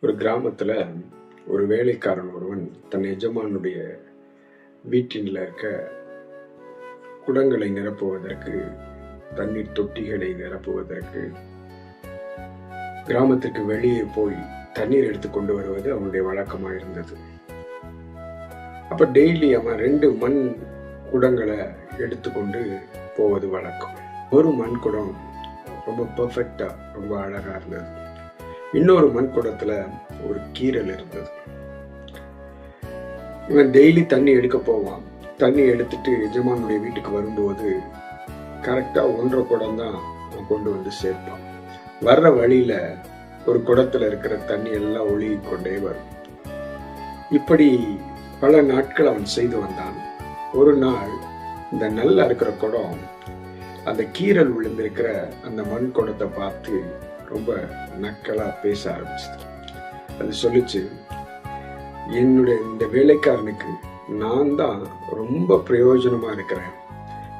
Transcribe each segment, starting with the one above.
ஒரு கிராமத்தில் ஒரு வேலைக்காரன் ஒருவன் தன் எஜமானுடைய வீட்டினில் இருக்க குடங்களை நிரப்புவதற்கு தண்ணீர் தொட்டிகளை நிரப்புவதற்கு கிராமத்திற்கு வெளியே போய் தண்ணீர் எடுத்து கொண்டு வருவது அவனுடைய வழக்கமாக இருந்தது. அப்ப டெய்லி அவன் ரெண்டு மண் குடங்களை எடுத்துக்கொண்டு போவது வழக்கம். ஒரு மண் குடம் ரொம்ப பெர்ஃபெக்டா ரொம்ப அழகா இருந்தது. இன்னொரு மண் குடத்துல ஒரு கீரல் இருந்தது. இவன் டெய்லி தண்ணி எடுக்க போவான். தண்ணி எடுத்துட்டு எஜமானுடைய வீட்டுக்கு வரும்போது கரெக்டா ஒன்றரை குடம் தான் அவன் கொண்டு வந்து சேர்ப்பான். வர்ற வழியில ஒரு குடத்துல இருக்கிற தண்ணி எல்லாம் ஒழுகி கொண்டே வரும். இப்படி பல நாட்கள் அவன் செய்து வந்தான். ஒரு நாள் இந்த நல்லா இருக்கிற குடம் அந்த கீரல் விழுந்திருக்கிற அந்த மண் குடத்தை பார்த்து ரொம்ப நக்கலாக பேச ஆரம்பிச்சது அது சொல்லிச்சு என்னுடைய இந்த வேலைக்காரனுக்கு நான் தான் ரொம்ப பிரயோஜனமாக இருக்கிறேன்.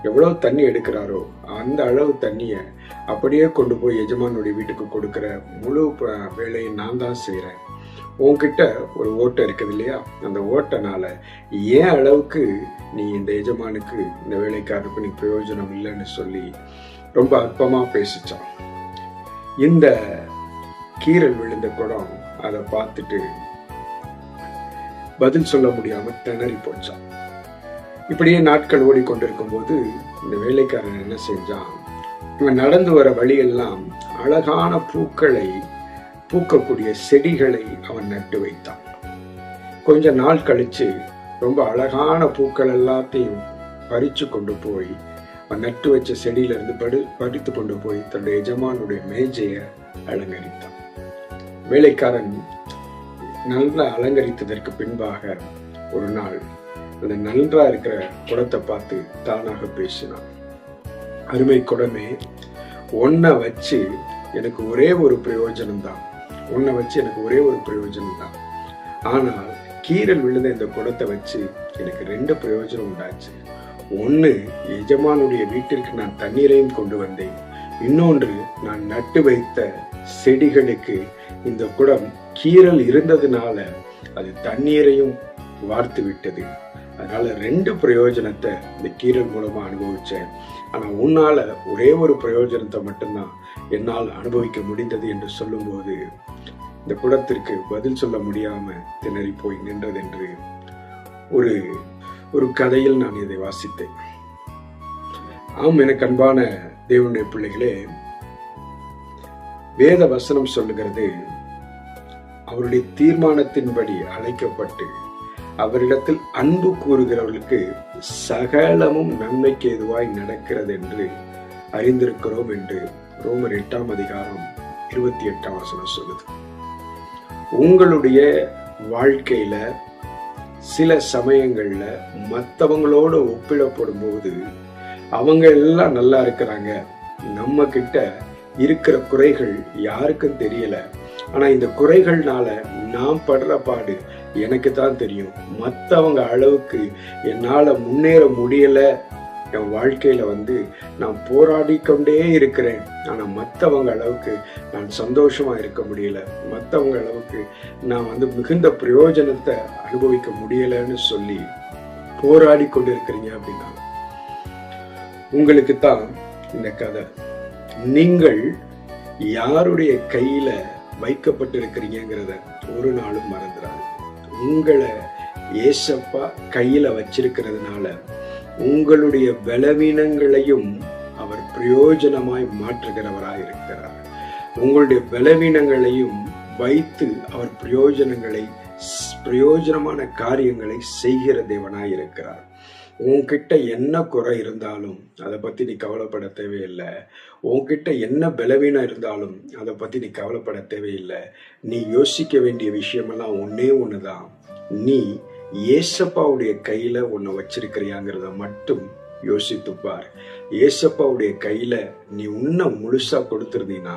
எவ்வளோ தண்ணி எடுக்கிறாரோ அந்த அளவு தண்ணியை அப்படியே கொண்டு போய் எஜமானுடைய வீட்டுக்கு கொடுக்குற முழு வேலையை நான் தான் செய்கிறேன் உன்கிட்ட ஒரு ஓட்டை இருக்குது இல்லையா? அந்த ஓட்டனால ஏன் அளவுக்கு நீ இந்த எஜமானுக்கு இந்த வேலைக்காரனுக்கு நீ பிரயோஜனம் இல்லைன்னு சொல்லி ரொம்ப அற்பமாக பேசிச்சான். இந்த கீரல் விழுந்த குடம் அதை பார்த்துட்டு பதில் சொல்ல முடியாம திணறி போச்சான் இப்படியே நாட்கள் ஓடிக்கொண்டிருக்கும் போது இந்த வேலைக்காரன் என்ன செஞ்சான்? இவன் நடந்து வர வழியெல்லாம் அழகான பூக்களை பூக்கக்கூடிய செடிகளை அவன் நட்டு வைத்தான். கொஞ்ச நாள் கழிச்சு ரொம்ப அழகான பூக்கள் எல்லாத்தையும் பறிச்சு கொண்டு போய் நட்டு வச்ச செடியிலிருந்து படு பறித்து கொண்டு போய் தன்னுடைய எஜமானுடைய மேஜையை அலங்கரித்தான். வேலைக்காரன் நல்லா அலங்கரித்ததற்கு பின்பாக ஒரு நாள் அந்த நன்றா இருக்கிற குடத்தை பார்த்து தானாக பேசினான். அருமை குடமே உன்னை வச்சு எனக்கு ஒரே ஒரு பிரயோஜனம் தான் உன்னை வச்சு எனக்கு ஒரே ஒரு பிரயோஜனம் தான் ஆனால் கீரல் விழுந்த இந்த குடத்தை வச்சு எனக்கு ரெண்டு பிரயோஜனம் உண்டாச்சு. ஒன்று எஜமானுடைய வீட்டிற்கு நான் தண்ணீரையும் கொண்டு வந்தேன். இன்னொன்று நான் நட்டு வைத்த செடிகளுக்கு இந்த குடம் கீரல் இருந்ததுனால அது தண்ணீரையும் வார்த்து விட்டது. அதனால ரெண்டு பிரயோஜனத்தை இந்த கீரல் மூலமா அனுபவிச்சேன். ஆனா உன்னால ஒரே ஒரு பிரயோஜனத்தை மட்டும்தான் என்னால் அனுபவிக்க முடிந்தது என்று சொல்லும்போது இந்த குடத்திற்கு பதில் சொல்ல முடியாம திணறி போய் நின்றதென்று ஒரு ஒரு கதையில் நான் இதை வாசித்தேன். ஆம் எனக்கு அன்பான தேவனுடைய பிள்ளைகளே வேத வசனம் சொல்லுகிறது அவருடைய தீர்மானத்தின்படி அழைக்கப்பட்டு அவரிடத்தில் அன்பு கூறுகிறவர்களுக்கு சகலமும் நன்மைக்கு எதுவாய் நடக்கிறது என்று அறிந்திருக்கிறோம் என்று ரோமர் எட்டாம் அதிகாரம் இருபத்தி எட்டாம் வசனம் சொல்லுது. உங்களுடைய வாழ்க்கையில சில சமயங்கள்ல மற்றவங்களோட ஒப்பிடப்படும் போது அவங்க எல்லாம் நல்லா இருக்கிறாங்க. நம்ம கிட்ட இருக்கிற குறைகள் யாருக்கும் தெரியல. ஆனா இந்த குறைகள்னால நான் படுற பாடு எனக்கு தான் தெரியும். மற்றவங்க அளவுக்கு என்னால முன்னேற முடியல என் வாழ்க்கையில வந்து நான் போராடி கொண்டே இருக்கிறேன். ஆனா மற்றவங்க அளவுக்கு நான் சந்தோஷமா இருக்க முடியல. மற்றவங்க அளவுக்கு நான் வந்து மிகுந்த பிரயோஜனத்தை அனுபவிக்க முடியலைன்னு சொல்லி போராடி கொண்டிருக்கிறீங்க அப்படின்னா உங்களுக்கு தான் இந்த கதை. நீங்கள் யாருடைய கையில வைக்கப்பட்டிருக்கிறீங்கிறத ஒரு நாளும் மறந்துடாது உங்களை ஏசப்பா கையில வச்சிருக்கிறதுனால உங்களுடைய பலவீனங்களையும் அவர் பிரயோஜனமாய் மாற்றுகிறவராய் இருக்கிறார். உங்களுடைய பலவீனங்களையும் வைத்து அவர் பிரயோஜனங்களை பிரயோஜனமான காரியங்களை செய்கிற தேவனாய் இருக்கிறார். உன்கிட்ட என்ன குறை இருந்தாலும் அதை பத்தி நீ கவலைப்பட தேவையில்லை. உன்கிட்ட என்ன பலவீனம் இருந்தாலும் அதை பத்தி நீ கவலைப்பட தேவையில்லை. நீ யோசிக்க வேண்டிய விஷயமெல்லாம் ஒன்னே தான் நீ ஏசப்பாவுடைய கையில உன்னை வச்சிருக்கிறியாங்கிறத மட்டும் யோசித்துப்பார் ஏசப்பாவுடைய கையில நீ உன்னை முழுசா கொடுத்துருந்தீங்கன்னா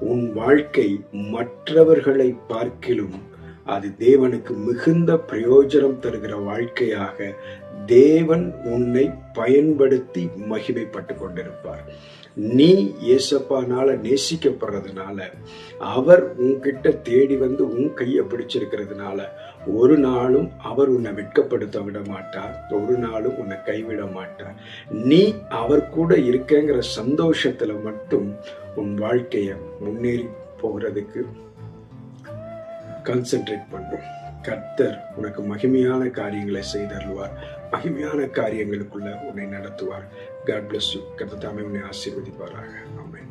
உன் வாழ்க்கை மற்றவர்களை பார்க்கிலும் அது தேவனுக்கு மிகுந்த பிரயோஜனம் தருகிற வாழ்க்கையாக தேவன் உன்னை பயன்படுத்தி மகிமைப்பட்டு கொண்டிருப்பார். நீ ஏசப்பானால நேசிக்கப்படுறதுனால அவர் உன்கிட்ட தேடி வந்து உன் கையை பிடிச்சிருக்கிறதுனால ஒரு நாளும் அவர் உன்னை வெட்கப்படுத்த விட மாட்டார் ஒரு நாளும் உன்னை கைவிட மாட்டார். நீ அவர் கூட இருக்கங்கிற சந்தோஷத்துல மட்டும் உன் வாழ்க்கைய முன்னேறி போகிறதுக்கு கான்சென்ட்ரேட் பண்ணும். கர்த்தர் உனக்கு மகிமையான காரியங்களை செய்தருள்வார். மகிமையான காரியங்களுக்குள்ள உன்னை நடத்துவார். காட் பிளஸ் யூ கர்த்தர் தாமே உன்னை ஆசீர்வதிப்பாராக. ஆமென்